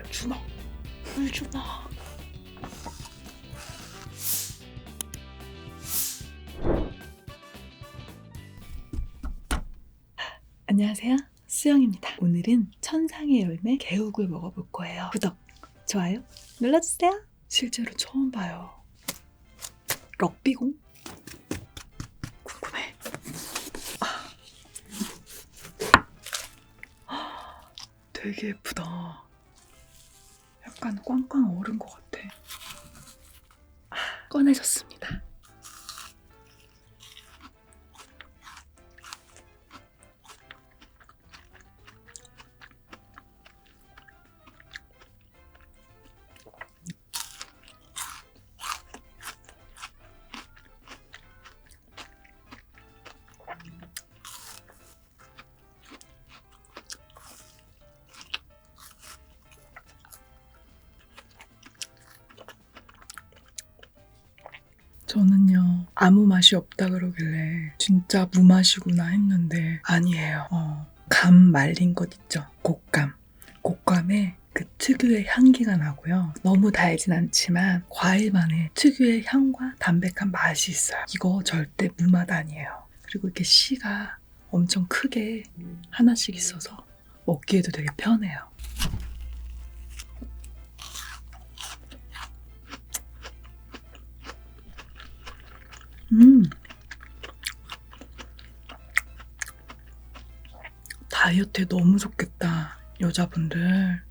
돼요. 주먹. 물 주먹. 안녕하세요. 수영입니다. 오늘은 천상의 열매 개욱을 먹어볼 거예요. 구독, 좋아요 눌러주세요. 실제로 처음 봐요. 럭비공? 궁금해. 아. 되게 예쁘다. 약간 꽝꽝 얼은 것 같아. 아, 꺼내졌습니다. 저는요 아무 맛이 없다 그러길래 진짜 무맛이구나 했는데 아니에요. 어, 감 말린 것 있죠. 곶감. 곶감에 그 특유의 향기가 나고요. 너무 달진 않지만 과일만의 특유의 향과 담백한 맛이 있어요. 이거 절대 무맛 아니에요. 그리고 이렇게 씨가 엄청 크게 하나씩 있어서 먹기에도 되게 편해요. 음. 다이어트에 너무 좋겠다. 여자분들.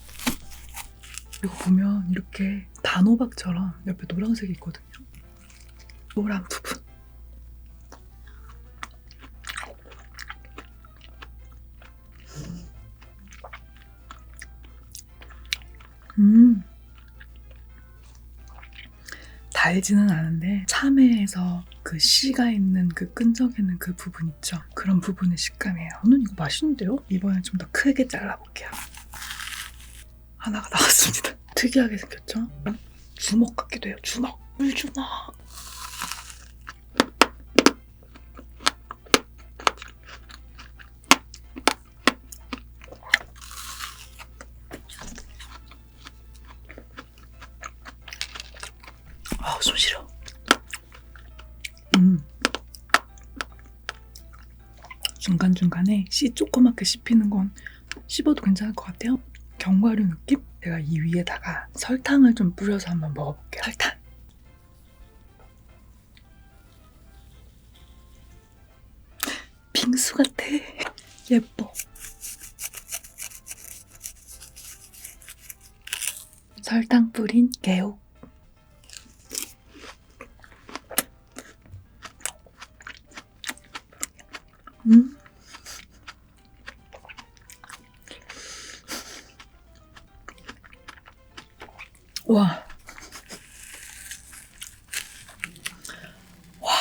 이거 보면 이렇게 단호박처럼 옆에 노란색이 있거든요. 노란 부분. 음. 달지는 않은데 참외에서 그 씨가 있는 그 끈적이는 그 부분 있죠? 그런 부분의 식감이에요. 저는 이거 맛있는데요? 이번엔 좀 더 크게 잘라볼게요. 하나가 나왔습니다. 특이하게 생겼죠? 주먹 같기도 해요. 주먹. 물주먹. 아, 손 시려. 중간중간에 씨 조그맣게 씹히는 건 씹어도 괜찮을 것 같아요. 견과류 느낌? 제가 이 위에다가 설탕을 좀 뿌려서 한번 먹어볼게요. 설탕. 빙수 같아. 예뻐. 설탕 뿌린 개옥. 음. 와. 와.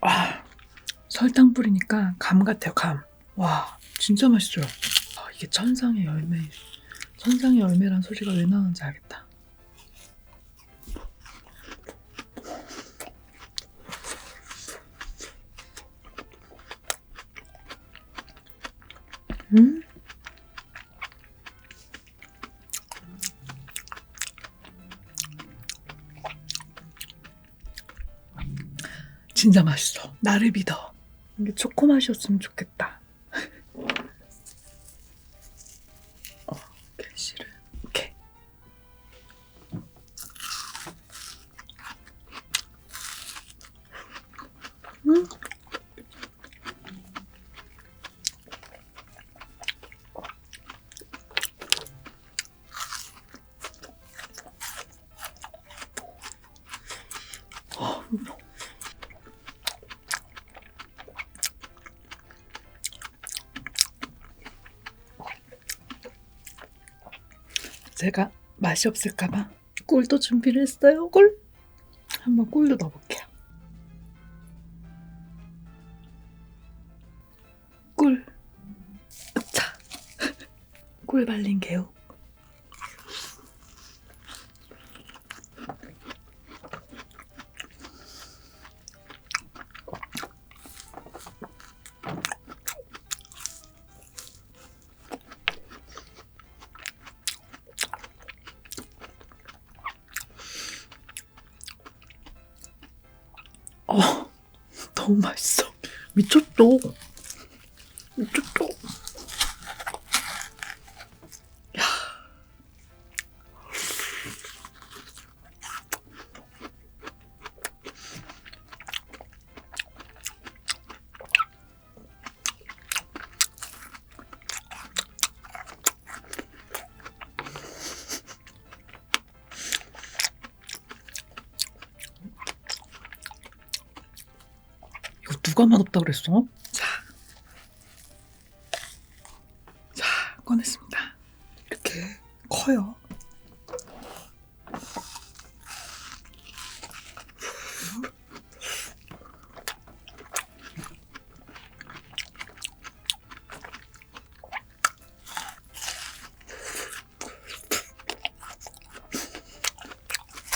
와. 설탕 뿌리니까 감 같아요, 감. 와, 진짜 맛있어요. 아, 이게 천상의 열매. 천상의 열매란 소리가 왜 나오는지 알겠다. 음? 진짜 맛있어. 나를 믿어. 이게 초코 맛이었으면 좋겠다. 제가 맛이 없을까봐 꿀도 준비를 했어요. 꿀. 한번 꿀도 넣어볼게요. 꿀. 자, 꿀 발린 개우. 어, 너무 맛있어. 미쳤어. 미쳤어. 누가 맛없다 그랬어? 자. 자, 꺼냈습니다. 이렇게 커요.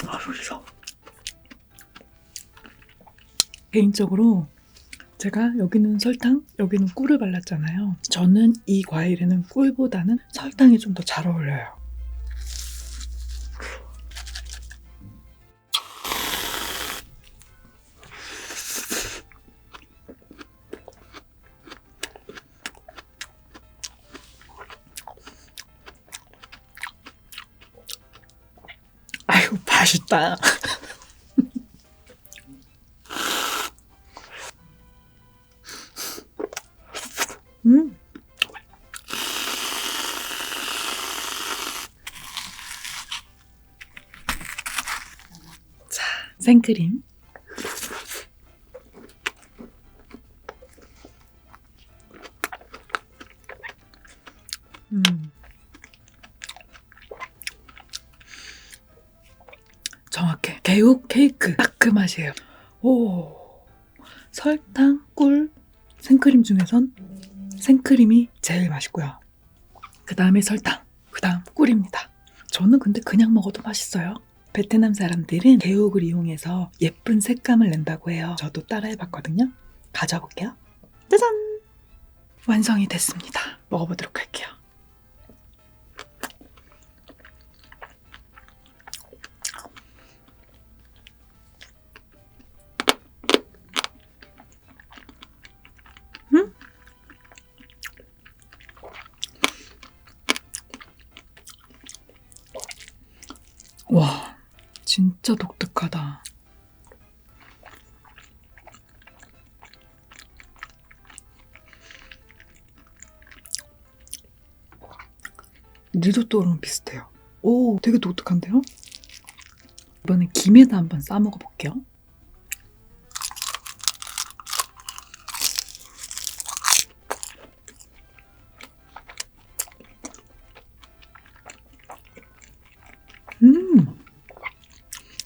아. 개인적으로 제가 여기는 설탕, 여기는 꿀을 발랐잖아요. 저는 이 과일에는 꿀보다는 설탕이 좀 더 잘 어울려요. 아이고, 맛있다. 생크림. 음. 정확해. 개욱 케이크. 딱 그 맛이에요. 오. 설탕, 꿀, 생크림 중에선 생크림이 제일 맛있고요. 그 다음에 설탕, 그 다음 꿀입니다. 저는 근데 그냥 먹어도 맛있어요. 베트남 사람들은 개육을 이용해서 예쁜 색감을 낸다고 해요. 저도 따라해봤거든요. 가져볼게요. 짜잔! 완성이 됐습니다. 먹어보도록 할게요. 진짜 독특하다. 리조또랑 비슷해요. 오, 되게 독특한데요? 이번엔 김에다 한번 싸 먹어볼게요.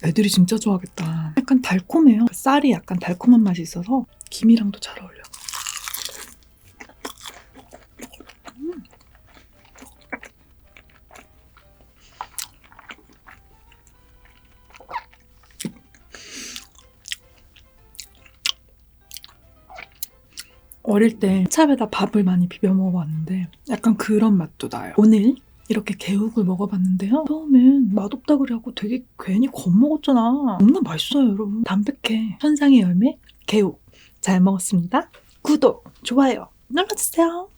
애들이 진짜 좋아하겠다. 약간 달콤해요. 쌀이 약간 달콤한 맛이 있어서 김이랑도 잘 어울려. 음. 어릴 때 찹에다 밥을 많이 비벼 먹어봤는데 약간 그런 맛도 나요. 오늘 이렇게 개육을 먹어봤는데요. 처음엔 맛없다 그래갖고 되게 괜히 겁먹었잖아. 너무 맛있어요, 여러분. 담백해. 천상의 열매, 개육. 잘 먹었습니다. 구독, 좋아요 눌러주세요.